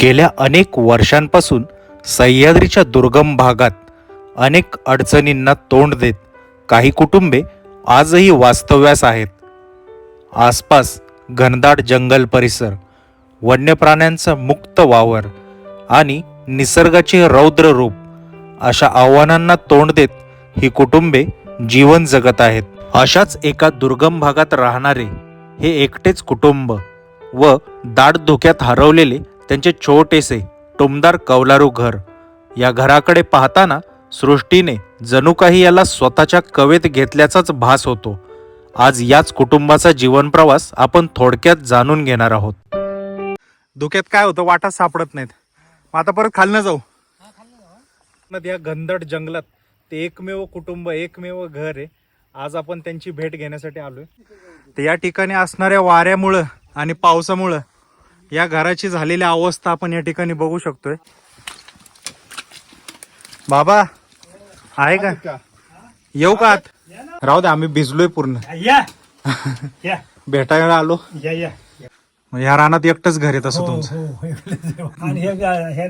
गेल्या अनेक वर्षांपासून सह्याद्रीच्या दुर्गम भागात अनेक अडचणींना तोंड देत काही कुटुंबे आजही वास्तव्यास आहेत. आसपास घनदाट जंगल परिसर वन्य प्राण्यांचा मुक्त वावर आणि निसर्गाचे रौद्र रूप अशा आव्हानांना तोंड देत ही कुटुंबे जीवन जगत आहेत. अशाच एका दुर्गम भागात राहणारे हे एकटेच कुटुंब व दाट धोक्यात हरवलेले त्यांचे छोटेसे टुमदार कौलारू घर. या घराकडे पाहताना सृष्टीने जणू काही याला स्वतःच्या कवेत घेतल्याचाच भास होतो. आज याच कुटुंबाचा जीवन प्रवास आपण थोडक्यात जाणून घेणार आहोत. धोक्यात काय होतं? वाटा सापडत नाहीत. मग आता परत खालनं जाऊ. ना या घनदाट जंगलात. ते एकमेव कुटुंब एकमेव घर आहे. आज आपण त्यांची भेट घेण्यासाठी आलोय. तर या ठिकाणी असणाऱ्या वाऱ्यामुळं आणि पावसामुळं या घराची झालेली अवस्था आपण या ठिकाणी बघू शकतोय. बाबा आहे का? येऊ का आत? राहू दे आम्ही भिजलोय पूर्ण. या या. भेटायला आलो. या रानात एकटंच घर आहे तसं हो, तुमचं. हो. आणि हे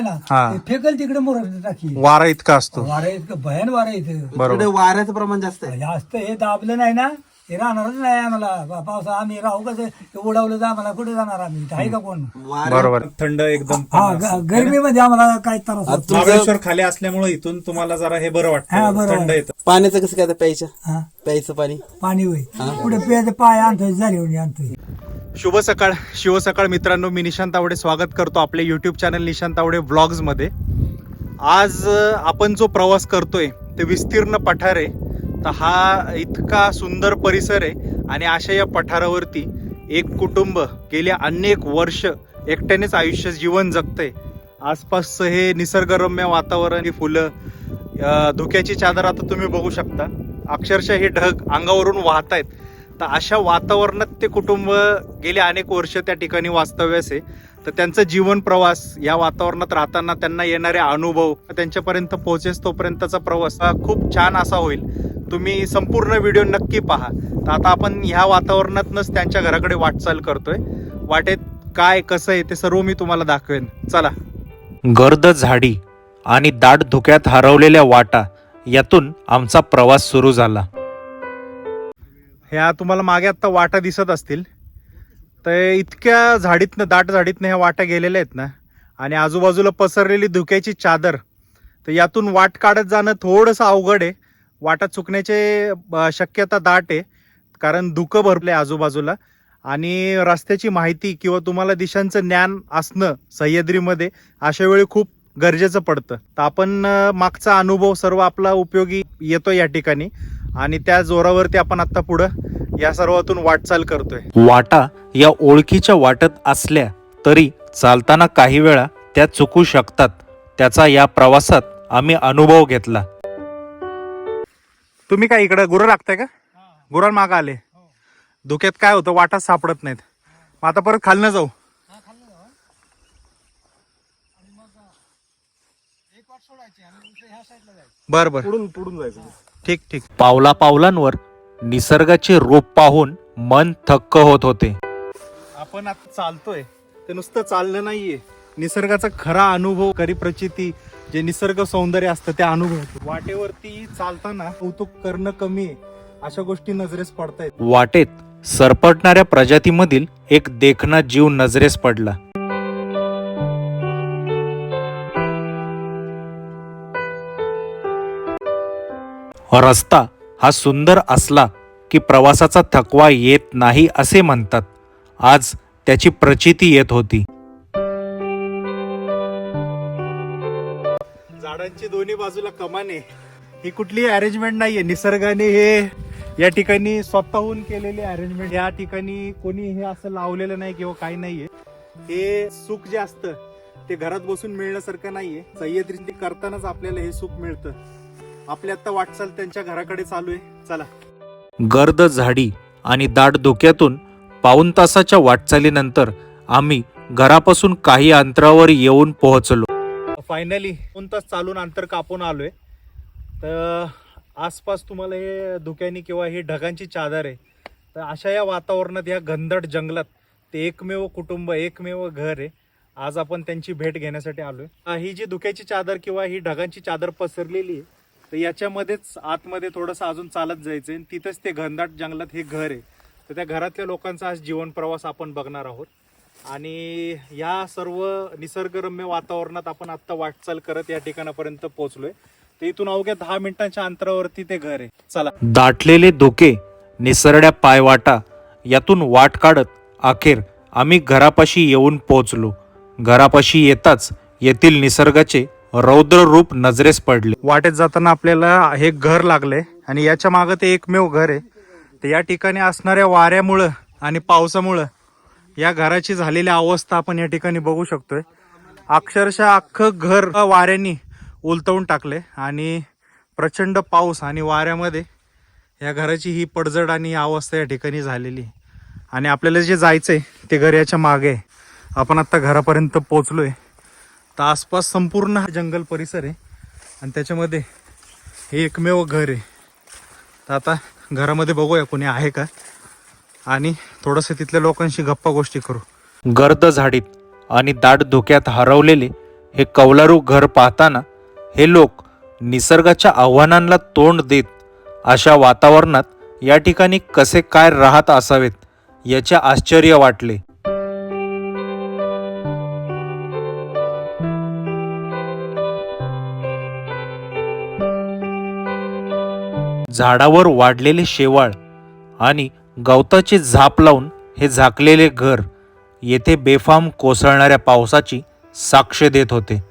ना? हा. फेकल तिकडे टाकी. वारा इतका असतो. वारा इतकं भयान वारा इथं. बरोबर. वाऱ्याचं प्रमाण जास्त आहे. जास्त हे दाबलं नाही ना? हे राहणारच नाही आम्हाला. पावसा आम्ही राहू कसं? उडवलं तर आम्हाला कुठे जाणार आम्ही? इथं आहे का कोण? बरोबर. थंड एकदम हा ग- गरमीमध्ये आम्हाला काय त्रास होत? महाबळेश्वर खाली असल्यामुळे इथून तुम्हाला जरा हे बरं हा, वाटतं बरं थंड येतं. पाण्याचं कसं काय आता प्यायचं? हा? प्यायचं पाणी? पाणी होई कुठे पेज पाय आणतोय झाली आणतोय. शुभ सकाळ शिव सकाळ मित्रांनो. मी निशांत तावडे स्वागत करतो आपल्या युट्यूब चॅनल निशांत तावडे व्लॉग्समध्ये. आज अ, आपण जो प्रवास करतोय ते विस्तीर्ण पठार आहे तर हा इतका सुंदर परिसर आहे आणि अशा या पठारावरती एक कुटुंब गेल्या अनेक वर्ष एकट्यानेच आयुष्य जीवन जगतंय. आसपासचं हे निसर्गरम्य वातावरण ही फुलं धुक्याची चादर आता तुम्ही बघू शकता. अक्षरशः हे ढग अंगावरून वाहत आहेत तर अशा वातावरणात ते कुटुंब गेले अनेक वर्ष त्या ठिकाणी वास्तव्यास आहे. तर त्यांचा जीवन प्रवास या वातावरणात राहताना त्यांना येणारे अनुभव त्यांच्यापर्यंत पोहोचेस तोपर्यंतचा प्रवास हा खूप छान असा होईल. तुम्ही संपूर्ण व्हिडिओ नक्की पहा. तर आता आपण ह्या वातावरणातनंच त्यांच्या घराकडे वाटचाल करतोय. वाटेत काय कसं आहे ते सर्व मी तुम्हाला दाखवेन. चला. गर्द झाडी आणि दाट धुक्यात हरवलेल्या वाटा यातून आमचा प्रवास सुरू झाला. ह्या तुम्हाला मागे आता वाटा दिसत असतील. तर इतक्या झाडीतनं दाट झाडीतनं ह्या वाट्या गेलेल्या आहेत ना. आणि आजूबाजूला पसरलेली धुक्याची चादर तर यातून वाट काढत जाणं थोडंसं अवघड आहे. वाटा चुकण्याचे शक्यता दाट आहे कारण धुकं भरले आजूबाजूला. आणि रस्त्याची माहिती किंवा तुम्हाला दिशांचं ज्ञान असणं सह्याद्रीमध्ये अशा वेळी खूप गरजेचं पडतं. तर आपण मागचा अनुभव सर्व आपला उपयोगी येतो या ठिकाणी. आणि त्या जोरावरती आपण आता पुढं या सर्वातून वाटचाल करतोय. वाटा या ओळखीच्या वाटत असल्या तरी चालताना काही वेळा त्या चुकू शकतात. त्याचा या प्रवासात आम्ही अनुभव घेतला. तुम्ही काय इकडे गुरं राखताय का? गुरां माग आले. धुक्यात काय होतं? वाटा सापडत नाहीत. मग आता परत खालनं जाऊ. बर बर. पुढून पुढून जायचं. ठीक ठीक. पावला पावलांवर निसर्गाचे रूप पाहून मन थक्क होत होते. आपण आता चालतोय. ते नुसतं चाललं नाहीये. निसर्गाचा खरा अनुभव खरी प्रचिती जे निसर्ग सौंदर्य असतं ते अनुभव वाटेवरती चालताना कौतुक करणं कमी आहे. अशा गोष्टी नजरेस पडतायत. वाटेत सरपटणाऱ्या प्रजातीमधील एक देखणा जीव नजरेस पडला. रस्ता हा सुंदर असला की प्रवासाचा थकवा येत नाही असे म्हणतात. आज त्याची प्रचिती येत होती. झाडांची दोन्ही बाजूला कमाने ही कुठली अरेंजमेंट नाहीये. निसर्गाने हे या ठिकाणी स्वतःहून केलेली अरेंजमेंट या ठिकाणी कोणी हे असं लावलेलं नाही किंवा काही नाहीये. हे सुख जे असतं ते घरात बसून मिळण्यासारखं नाहीये. सह्याद्री करतानाच आपल्याला हे सुख मिळतं. आपली आता वाटचाल त्यांच्या घराकडे चालू आहे. चला. गर्द झाडी आणि दाट धोक्यातून पाऊन तासाच्या वाटचालीनंतर आम्ही घरापासून काही अंतरावर येऊन पोहोचलो. फायनली दोन तास चालून अंतर कापून आलोय. तर आसपास तुम्हाला हे धुक्यानी किंवा हे ढगांची चादर आहे. तर अशा या वातावरणात या घनदाट जंगलात ते एकमेव कुटुंब एकमेव घर आहे. आज आपण त्यांची भेट घेण्यासाठी आलोय. ही जी धुक्याची चादर किंवा ही ढगांची चादर पसरलेली आहे तर याच्यामध्येच आतमध्ये थोडंसं अजून चालत जायचं आणि तिथंच ते घनदाट जंगलात हे घर आहे. तर त्या घरातल्या लोकांचा आज जीवन प्रवास आपण बघणार आहोत. आणि या सर्व निसर्गरम्य वातावरणात आपण आत्ता वाटचाल करत या ठिकाणापर्यंत पोहोचलोय. तर इथून अवघ्या दहा मिनिटांच्या अंतरावरती ते घर आहे. चला. दाटलेले धोके निसरड्या पायवाटा यातून वाट काढत अखेर आम्ही घरापाशी येऊन पोहोचलो. घरापाशी येताच येथील निसर्गाचे रौद्र रूप नजरेस पडले. वाटेत जाताना आपल्याला हे घर लागले आणि याच्या मागं ते एकमेव घर आहे. तर या ठिकाणी असणाऱ्या वाऱ्यामुळं आणि पावसामुळं या घराची झालेली अवस्था आपण या ठिकाणी बघू शकतोय. अक्षरशः अख्खं घर वाऱ्यानी उलटवून टाकले आणि प्रचंड पाऊस आणि वाऱ्यामध्ये या घराची ही पडझड आणि अवस्था या ठिकाणी झालेली आहे. आणि आपल्याला जे जायचंय ते घर याच्या मागे आपण आत्ता घरापर्यंत पोचलोय. तर आसपास संपूर्ण हा जंगल परिसर आहे. आणि त्याच्यामध्ये हे एकमेव घर आहे. तर आता घरामध्ये बघूया कोणी आहे का. आणि थोडंसं तिथल्या लोकांशी गप्पा गोष्टी करू. गर्द झाडीत आणि दाट धोक्यात हरवलेले हे कौलारू घर पाहताना हे लोक निसर्गाच्या आव्हानांना तोंड देत अशा वातावरणात या ठिकाणी कसे काय राहत असावेत याचे आश्चर्य वाटले. झाडावर वाढलेले शेवाळ आणि गवताची झाप लावून हे झाकलेले घर येथे बेफाम कोसळणाऱ्या पावसाची साक्ष देत होते.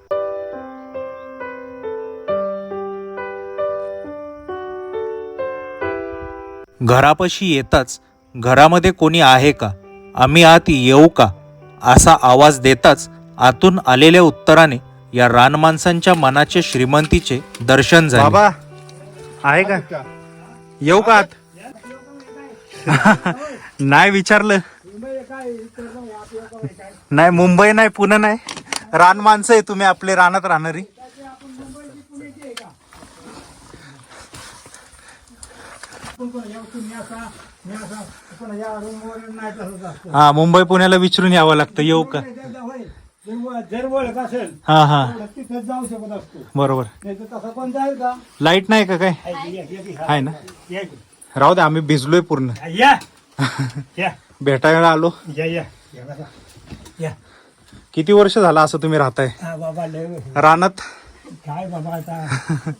घरापाशी येताच घरामध्ये कोणी आहे का? आम्ही आत येऊ का? असा आवाज देताच आतून आलेल्या उत्तराने या रानमाणसांच्या मनाचे श्रीमंतीचे दर्शन झाले. आहे का? येऊ का आत? नाही विचारलं. नाही मुंबई नाही पुणे नाही. रान माणसं आहे तुम्ही आपले रानात राहणारी. हा मुंबई पुण्याला विचारून यावं लागतं. येऊ का? जर ओळख असेल हा हा. तर तिथं जाऊ शकत असतो. बरोबर. नाही तर तसं पण जाईल का? लाइट नाही का काय? आहे ना? या, राहू दे आम्ही भिजलोय पूर्ण. या. या. भेटायला आलो. या या. या बसा. या. किती वर्ष झालं असं तुम्ही राहताय? हा बाबा लय वर्ष. रानात? काय बाबा आता?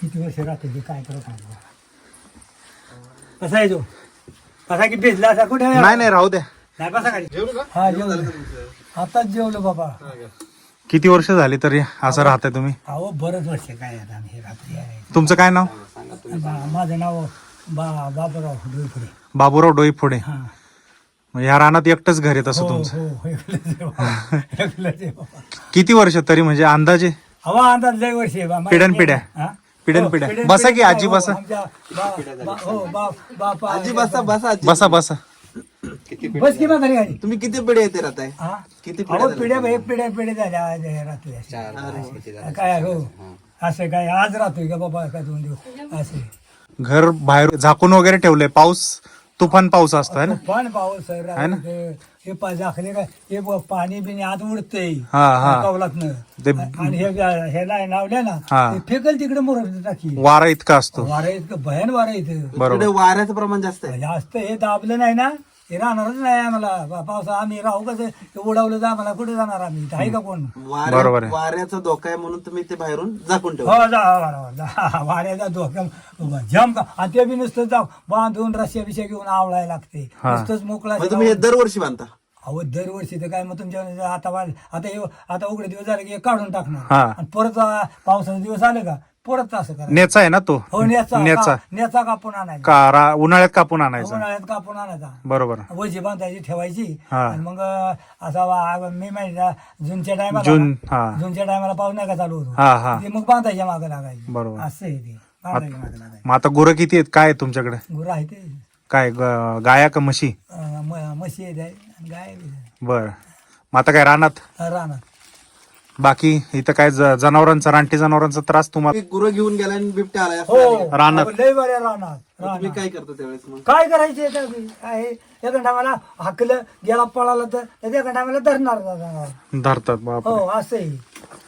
किती वर्ष राहते ते काय करत आहे बाबा. कसा आहे तो कसा की भिजला असा कुठे? नाही नाही राहू द्या नाही बसा खाली. हा जेवलो आताच जेवलो बाबा किती वर्ष झाली तरी असं राहताय तुम्ही अहो बरंच वर्ष काय आता आम्ही हे रात्री आहे तुमचं काय नाव बा- माझं नाव बा बाबूराव डोईपुरे बाबूराव डोईफोडे हा मग ह्या रानात एकटंच घर आहे तसं हो तुमचं हो एकलंच आहे बाबा. एकलंच आहे बाबा किती वर्ष तरी म्हणजे अंदाजे हवा अंदाज लय वर्ष आहे बा. मला- पिढ्यानपिढ्या. हा? पिढ्यानपिढ्या. हो, बसा की. आजी हो, बसा. आमच्या बा- बा- हो, बा- बापा आजी बसा बसा आजी बसा बसा की म्हातारी गाडी. तुम्ही किती पिढी येते राहताय? हा. किती अहो पिढ्या पिढ्या हे पिढ्या पिढ्या झाल्या आज रात्री अशी. काय हो. असं काय आज राहतोय का बाबा का दोन दिवस? असे. घर बाहेर झाकून वगैरे ठेवलंय. पाऊस तुफान पाऊस असतो है ना? पण पाऊस आहे है ना? रात्री. हे पा झाकले काय हे ब- पाणी बिणी आत उडतंय. हा, हा. कौलातनं ते आणि हे हे नाही लावल्या ना हा. ते फेकल तिकडे मोर टाकी. वारा इतका असतो. वारा इतकं भयान वारा इथं. बरोबर तिकडे वाऱ्याचं प्रमाण जास्त आहे. जास्त हे दाबलं नाही ना हे राहणारच नाही आम्हाला. पावसा आम्ही राहू कसं? हे उडवलं तर आम्हाला कुठे जाणार आम्ही? इथं आहे का कोण? वाऱ्या- आहे. वाऱ्याचा धोका आहे म्हणून तुम्ही ते बाहेरून झाकून ठेवा हो जा बरोबर जा. वाऱ्याचा धोका. जम का? आणि ते बी नुसतं जाऊ. बांधून रस्त्या बिस्या घेऊन आवळायला लागते. हा. नुसतंच मोकळा तुम्ही हे दरवर्षी बांधता. अहो दरवर्षी तर काय मग तुमच्या आता वाल- आता हे आता उघडे दिवस झाले की हे काढून टाकणार. हा. आणि परत आ, पावसाचे दिवस आले का? परत असं नेचा आहे ना तो? हो नेचा. नेचा का- नेचा. कापून आणायचा. उन्हाळ्यात कापून आणायचा. उन्हाळ्यात कापून आणायचा. बरोबर. वजी बांधायची ठेवायची. हा. आणि मग असा वा- मे महिन्यात जूनच्या टायमाला जून, हा. जूनच्या टायमाला पाऊस नाही का चालू होतो. हा हा. ते मग बांधायच्या मागे लागायची. बरोबर. असं आहे ते. बांधायच्या मागे लागायची. मग आता गुरं किती आहेत? काय आहे तुमच्याकडे? गुरं आहे ते. काय ग- गाया का म्हशी? अं, म- म्हशी आहे. आणि गाय बी आहे. बर. मग आता काय रानात? रानात. बाकी इथं काय ज- जनावरांचा रानटी जनावरांचा त्रास तुम्हाला तुम्ही गुरं घेऊन गेला आणि बिबट्या आलाय असं हो? रानात. लय बऱ्या राहणार मग तुम्ही राहणार काय करता त्यावेळेस मग काय करायचे काय एका टायमाला हाकलं गेला पळाला तर एका टायमाला धरणार जाणार. धरतात बाप हो असंही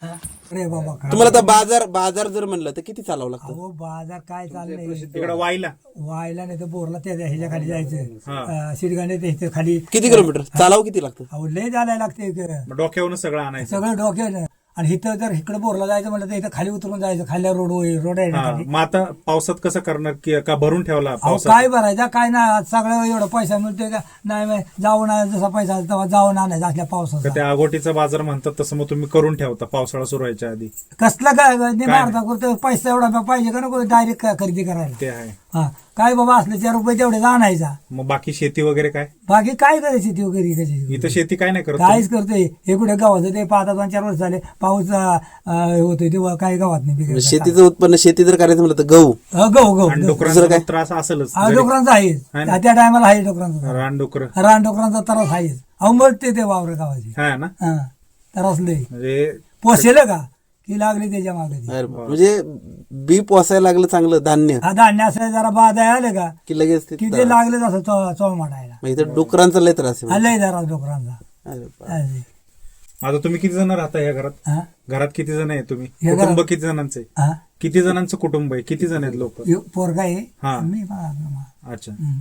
हा. अरे बाबा काय तुम्हाला आता बाजार बाजार जर म्हणलं तर किती चालावं लागतं? अहो बाजार काय चाललंय? तिकडे वाईला वायला नाही तर बोरला त्या ह्याच्या खाली जायचं. शिरगाने त्याच्याखाली. किती किलोमीटर? चालावं किती लागतं? अहो लय जायला लागते इकडं. डोक्यावरून सगळं आणायचं. सगळं डोक्यानं आणि इथं जर इकडे बोरला जायचं म्हणलं तर इथं खाली उतरून जायचं खाल्ल्या रोड रोड आहे ना हा, मग आता पावसात कसं करणार? की का भरून ठेवला अहो काय भरायचा? काय नाही आज सगळं एवढं पैसा मिळतोय का? नाही नाही, जाऊन जसा पैसा तेव्हा जाऊन आणायचा असल्या पावसाचा. त्या आगोटीचा बाजार म्हणतात तसं मग तुम्ही करून ठेवता पावसाळा सुरू व्हायच्या आधी. कसला काय? करतो पैसा एवढा पाहिजे का नको? डायरेक्ट खरेदी करायला. ते आहे. हा. काय बाबा असले चार रुपये तेवढे आणायचा. मग बाकी शेती वगैरे काय? बाकी काय करायची ती वगैरे कशी इथं शेती काय नाही करत काहीच करतोय. हे कुठे गावाचं? ते पाच दोन चार वर्ष झाले. पाऊस होतोय. तेव्हा काही गावात नाही. शेतीचं उत्पन्न शेती जर करायचं म्हणलं तर गहू. गहू गहू. डुकरांचा पण त्रास असेलच. हा, डुकरांचा आहे? त्या टायमाला आहे डुकरांचा रान डुकर. रान डुकरांचा त्रास आहेच. मरते ते वावर गावाची. हा ना? त्रास लय. म्हणजे पोसेल का? की लागली त्याच्यामागे अरे. म्हणजे बी पोसायला लागलं चांगलं धान्य हा धान्य असं जरा बाधा आले का की लगेच ते की ते लागले तसं चो- चोळ माडायला मग इथं डुकरांचा लय त्रास आहे आलंय जरा डुकरांचा अरे बाप. असं. आता तुम्ही किती जण राहता या घरात हा? घरात किती जण आहे तुम्ही या कुटुंब किती जणांचं आहे हा? किती जणांचं कुटुंब आहे किती जण आहेत लोक यो पोरगा आहे हा. मी अच्छा हम्म.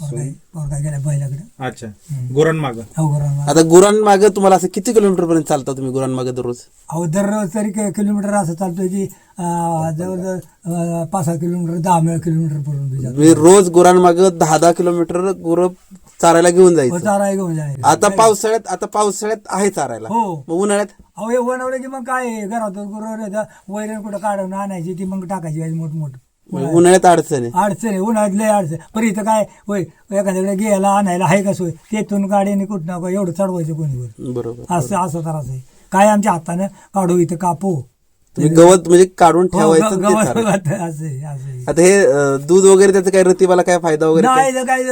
पोरगा आहे. पोरगा गेला बैलाकडे. अच्छा. गुरण माग अहो गुरांना आता गुरांमागे तुम्हाला असं किती किलोमीटर पर्यंत चालता तुम्ही गुरांमागे दररोज? अहो दररोज तरी कि- किलोमीटर असं चालतोय की अं, जवळजवळ अं, पाच सहा किलोमीटर दहा किलोमीटर पर्यंत जातो. म्हणजे रोज गुरांमागे दहा दहा किलोमीटर गुरं चारायला घेऊन हो, जायचं चारा घेऊन जायचं. आता पावसाळ्यात आता पावसाळ्यात आहे चारायला. हो. मग उन्हाळ्यात? अहो हे वनवलं की मग काय आहे, घरात गुरु वैरण कुठं काढून आणायची ती मग टाकायची मोठ मोठ म्हणजे उन्हाळ्यात अडचण आहे. अडचण आहे उन्हाळ्यात लय अडचण पण इथं काय होय एखाद्याकडे घ्यायला आणायला आहे का सोय? तेथून गाडीने कुठं एवढं चढवायचं कोणीवर बरोबर असं असं तर असं आहे. काय आमच्या हातानं काढू इथं कापू? तुम्ही गवत म्हणजे काढून हो, ठेवायचं ते गवत- चारायचं. गवत असं आहे, असं आहे. आता हे अं, दूध वगैरे त्याचं काय रतिबाला काय फायदा वगैरे काय? नाही तर काय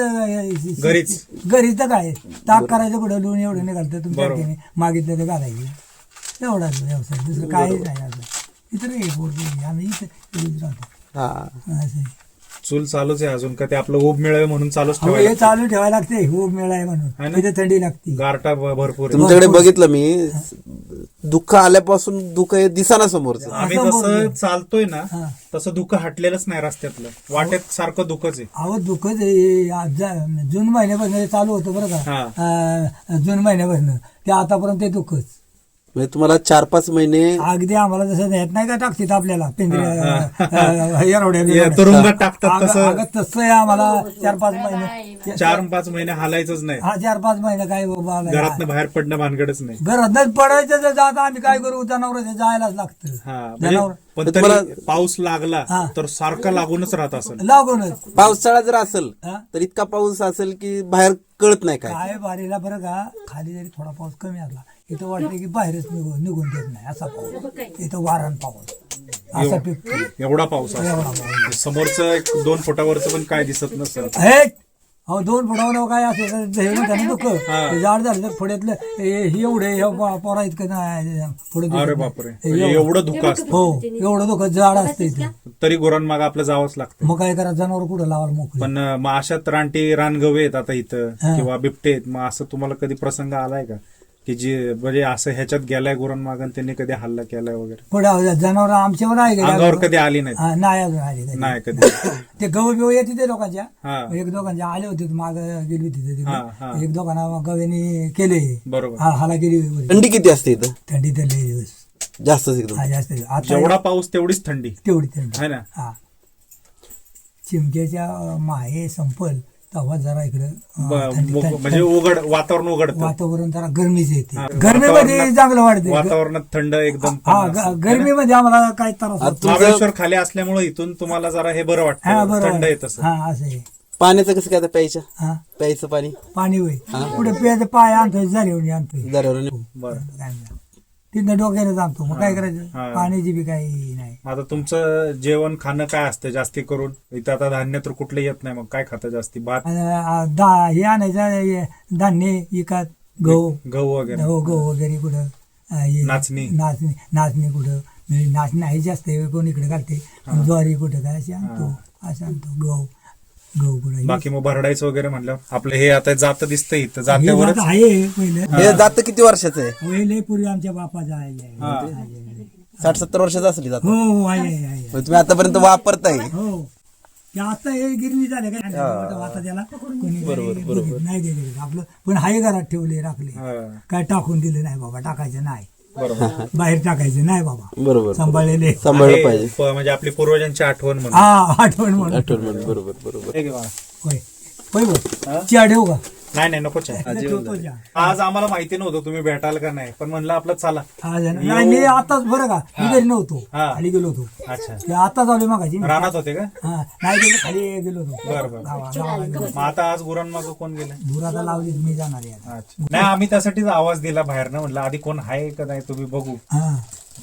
घरीच. घरीच तर काय? ताक करायचं कुठं? लोण एवढं निघालतं तुमच्या हाताने. मागितलं तर घालायचं. एवढाच व्यवसाय. दुसरं काहीच नाही असं इथं नाही पोरगी, आम्ही इथं इथेच राहतो. हा असं आहे. चूल चालूच आहे अजून का ते आपलं ऊब मिळावे म्हणून चालूच हे ठेवायला चालू ठेवायला लागते ऊब मिळाय म्हणून? इथे थंडी लागते गारटा भ- भरपूर आहे. तुमच्याकडे बघितलं मी दुःख आल्यापासून दुःख हे दिसाना समोरचं आम्ही असं जसं बोललो. चालतोय ना हा. तसं दुःख हटलेलंच नाही रस्त्यातलं वाटेत सारखं दुःखच आहे अहो दुःखच आहे. आज जा- जून महिन्यापासून हे चालू होतं बरं का हा. अं, जून महिन्यापासून ते आतापर्यंत ते दुःखच म्हणजे तुम्हाला चार पाच महिने अगदी आम्हाला जसं येत नाही का टाकतात आपल्याला तुरुंगात टाकतात तसं. तसं आहे आम्हाला. चार पाच महिने. चार पाच महिने हालायचंच नाही. हा चार पाच महिने काय बाबा घरातनं बाहेर पडणं भानगडच नाही. घरातच पडायचं जात आम्ही काय करू? जनावर जायलाच लागतं. हा म्हणजे जनावर पण पाऊस लागला हा. तर सारखं लागूनच राहत असेल. लागूनच. पावसाळा जर असेल हा? तर इतका पाऊस असेल की बाहेर कळत नाही काय? काय बारीला बरं का खाली जरी थोडा पाऊस कमी आला इथं वाटलं की बाहेरच निघून निघून देत नाही असा पाऊस. इथं वारण पाऊस. असा पिकतो एवढा पाऊस एवढा असतो पाऊस समोरचं एक दोन फुटावरचं पण काय दिसत नसतं. हे अहो दोन फुटावर काय असेल हे म्हणतात दुःख. झाड झालं तर पुढ्यातलं हे हे एवढे हे पो- पोरा इतकं नाही? पुढे अरे. बापरे. म्हणजे एवढं- एवढं धुकं असतं. हो एवढं दुःख झाड असतं इथं. तरी गुरांमाग आपलं जावंच लागतं. मग काय करा जनावर कुठं लावायला मोकळी? पण अं, मग अशात रानटी रानगवे आहेत आता इथं. हा. किंवा बिबटे आहेत. मग असं तुम्हाला कधी प्रसंग आलाय का? की जे म्हणजे असं ह्याच्यात गेलाय गुरांमाग आणि त्यांनी कधी हल्ला केलाय वगैरे? पुढे जनावर आमच्यावर आहे अंगावर कधी आली नाहीत. हा, नाही अजून आले कधी. नाही कधी. ते गहू बिहू येते ते लोकांच्या. हा. एक दोघांच्या आले होते माग गेली होती ते हा, हा. तिकडे एक दोघांना गव्यानी केले. बरोबर. हा हाला गेली वरी. थंडी किती असते इथं? थंडी तर लई दिवस. जास्तच एकदम हा जास्त आता जेवढा पाऊस तेवढीच थंडी. तेवढी थंडी. है ना? हा. चिमक्याच्या माहे संपल. तेव्हा जरा इकडं अं, ब- थंडी- मोक- थंडी- म्हणजे उघड वातावरण उघडतं. वातावरण जरा गरमीच हा, येते गरमीमध्ये वातावरणात- चांगलं वाटते वातावरणात थंड एकदम हा. ग- गरमीमध्ये आम्हाला काय त्रास होत महाबळेश्वर खाली असल्यामुळे इथून तुम्हाला जरा हे बरं हा वाटतं बरोबर थंड येत असं हा असं आहे. पाण्याचं कसं काय आता प्यायचं? हा? प्यायचं पाणी? पाणी होय. पुढे प्यायचं पाय आणतोय झाली आणतोय. दरावर बरं. काय नाही. तिथनं डोक्याने आणतो मग काय हा. करायचं? पाण्याची बी काही नाही. आता तुमचं जेवण खाणं काय असतं जास्ती करून? इथं आता धान्य तर कुठलं येत नाही मग काय खातं जास्ती? भात? आणि, आ, दा हे आणायचं हे धान्य इकात गहू. गहू वगैरे. गहू गहू वगैरे कुठं? अं, हे नाचणी. नाचणी नाचणी कुठं? म्हणजे नाचणी आहे जास्त कोण इकडे घालते. ज्वारी कुठं काय असे आणतो. असं आणतो गहू. गहू बाकी मग भरडायचं वगैरे म्हणलं. आपलं हे आता जात दिसतंय इथं हे जात्यावरच. जात आहे पहिलं. हे जात किती वर्षाचं आहे? पहिले पूर्वी आमच्या बापाचा आहे. साठ सत्तर वर्षाचं असली जात. हो हो आहे आहे, तुम्ही आतापर्यंत वापरताय. हो. ते आता हे गिरणी झाले काय आता त्याला. कोणी नाही दिले आपलं पण हाय घरात ठेवले राखले. काय टाकून दिले नाही बाबा टाकायचं नाही. बरोबर. बाहेर टाकायचं. नाही बाबा. बरोबर सांभाळलेले. सांभाळलं पाहिजे. प- म्हणजे आपली पूर्वजांची आठवण म्हणून. हा आठवण म्हणून. आठवण बरोबर बरोबर. बाळा. होय. होय ठेवू का नाही नाही नको चहा. ठेवतो चहा. आज आम्हाला माहिती नव्हतं तुम्ही भेटाल का नाही पण म्हणलं आपलं चला. हा, नाही मी आताच बरं का मी घरी नव्हतो. हा. खाली गेलो होतो. अच्छा. ते आताच आलो मागाची रानात होते का? हा नाही गेलो खाली गेलो होतो. बरं बरं. गावा- गावाला गेलो. मग आता आज गुरांमाग कोण गेलं? धुराचा लावली मी जाणार आहे आता. अच्छा. नाही आम्ही त्यासाठीच आवाज दिला बाहेर ना म्हणलं आधी कोण आहे का नाही तुम्ही बघू. हा.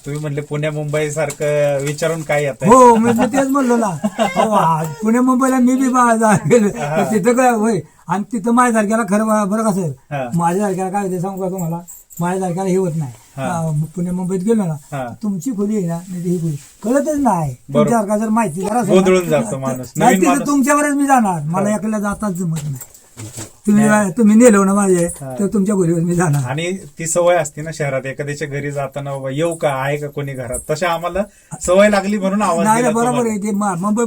तुम्ही म्हणले पुण्या मुंबई सारखं विचारून काय येत हो मी तर तेच म्हणलो ना. हो हा, पुणे मुंबईला मी बी बा- जा- गेलो तिथं काय होय? आणि तिथं माझ्या तारखेला खरं बा- बरं का हा. सर माझ्या तारखेला काय होते सांगू का तुम्हाला? माझ्या तारखेला हे होत नाही. अं, पुणे मुंबईत गेलो हा. ना तुमची खोली आहे ना नाही तर ही खोली. कळतच नाही. तुमच्या सारखा जर माहिती जरा असेल ना, गोंधळून जातो माणूस. नाही नवीन तिथं माणूस. तुमच्यावरच मी जाणार. मला एकल्या जाताच जमत नाही. तुम्ही तुम्ही नेलो ना माझे तर तुमच्या खोलीवर मी जाणार. आणि ती सवय असते ना शहरात एखाद्याच्या घरी जाताना बाबा येऊ का? आहे का कोणी घरात? तशा आम्हाला सवय लागली म्हणून आवाज नाही बरोबर. आहे ते मुंबई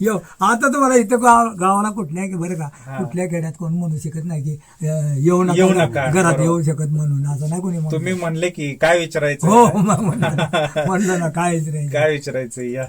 यो, आता तुम्हाला इथं गाव- गावाला कुठल्या की बरं का कुठल्या खेड्यात कोण म्हणू शकत नाही की येऊ येऊ नका घरात. येऊ शकत म्हणून असं नाही कोणी. तुम्ही म्हणले की काय विचारायचं? हो म्हणलं ना. कायच रे काय विचारायचं? या.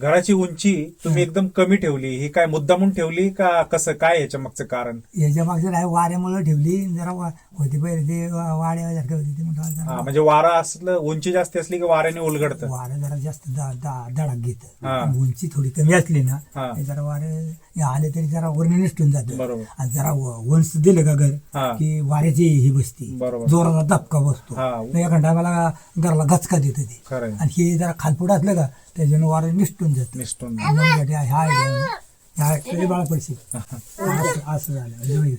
घराची उंची तुम्ही एकदम कमी ठेवली. ही काय मुद्दामून ठेवली का कसं? काय याच्या मागचं कारण याच्या मागचं नाही वाऱ्यामुळे ठेवली जरा वा- होती पहिले ते वा- वाड्यासारखं होती ते म्हणतो हा, जरा म्हणजे वारा असलं उंची जास्त असली की वाऱ्याने उलगडतं वारं जरा जास्त दा- दा- धडक घेत हा. उंची थोडी कमी असली ना हा. ते जरा वारे आले तरी जरा वरने निसटून जात बरोबर. आणि जरा व- वंश दिलं का घर हा. की वाऱ्याची ही बसती बरोबर. जोराचा धपका बसतो हा. एका टायमाला घराला गचका देत ते खरंय आणि हे जरा खालपुट असलं का त्याच्यानं वारं निसटून जात निष्ठून ह्या idea- ह्या कधी बाळा पैसे असं असं झालं.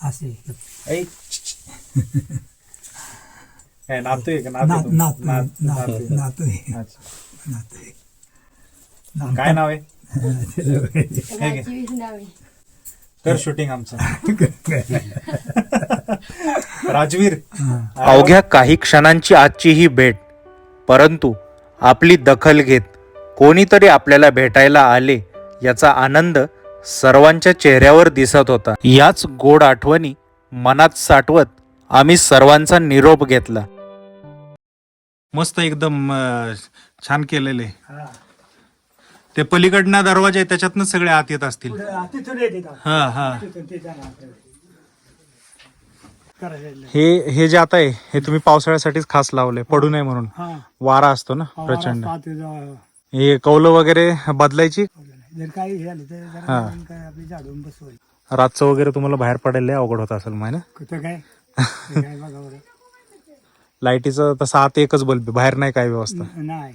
असं काय नातू आहे का नात नातू नात तू? नात- नात नातू आहे. नात आहे. अच्छा. नात आहे. काय नाव आहे. कर शूटिंग आमचं राजवीर अवघ्या काही क्षणांची आजची ही भेट परंतु आपली दखल घेत कोणीतरी आपल्याला भेटायला आले याचा आनंद सर्वांच्या चेहऱ्यावर दिसत होता याच गोड आठवणी मनात साठवत आम्ही सर्वांचा निरोप घेतला मस्त एकदम अं, छान केलेले. ते पलीकडना दरवाजा आहे त्याच्यातनं सगळे आत येत असतील पुढे तिथून येते का? हा हा तिथून ते जाणार. करायचं. हे हे जे आता आहे हे तुम्ही पावसाळ्यासाठीच खास लावलंय पडू नये म्हणून हा. वारा असतो ना प्रचंड जा- हे कौलं वगैरे बदलायची जर काही हे झालं तर जरा हा. आपण काय आपली झाडून रातचं वगैरे तुम्हाला बाहेर पडायला लय अवघड होत असेल माहिती कुठं काय? काय बघा बरं. लाईटीचं तसं आत एकच बल्ब बाहेर नाही काय व्यवस्था. न- नाही.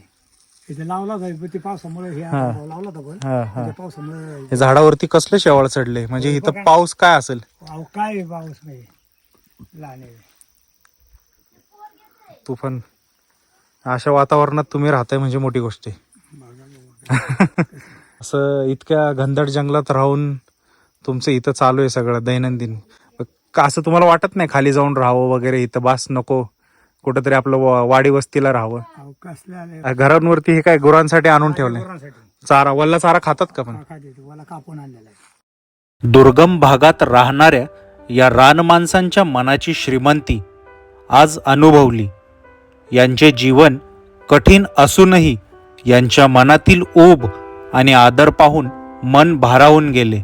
इथे लावला होता पण ते पावसामुळे हे हा. लावला होता पण. हा हा. त्या पावसामुळे हे झाडावरती कसले शेवाळ चढले? म्हणजे इथं पाऊस काय असेल? अहो, काय आहे पाऊस नाही लहान आहे. तुफान अशा वातावरणात तुम्ही राहताय म्हणजे मोठी गोष्ट आहे. बघा बघा. असं इतक्या घनदाट जंगलात राहून तुमचं इथं चालू आहे सगळं दैनंदिन. का असं तुम्हाला वाटत नाही खाली जाऊन राहावं वगैरे इथं बास नको कुठंतरी आपलं वाडी वस्तीला राहावं? घरांवरती हे काय गुरांसाठी आणून ठेवलंय. चारा वल्ला चारा खातात का पण? दुर्गम भागात राहणाऱ्या या रानमाणसांच्या मनाची श्रीमंती आज अनुभवली. यांचे जीवन कठीण असूनही यांच्या मनातील ऊब आणि आदर पाहून मन भारावून गेले.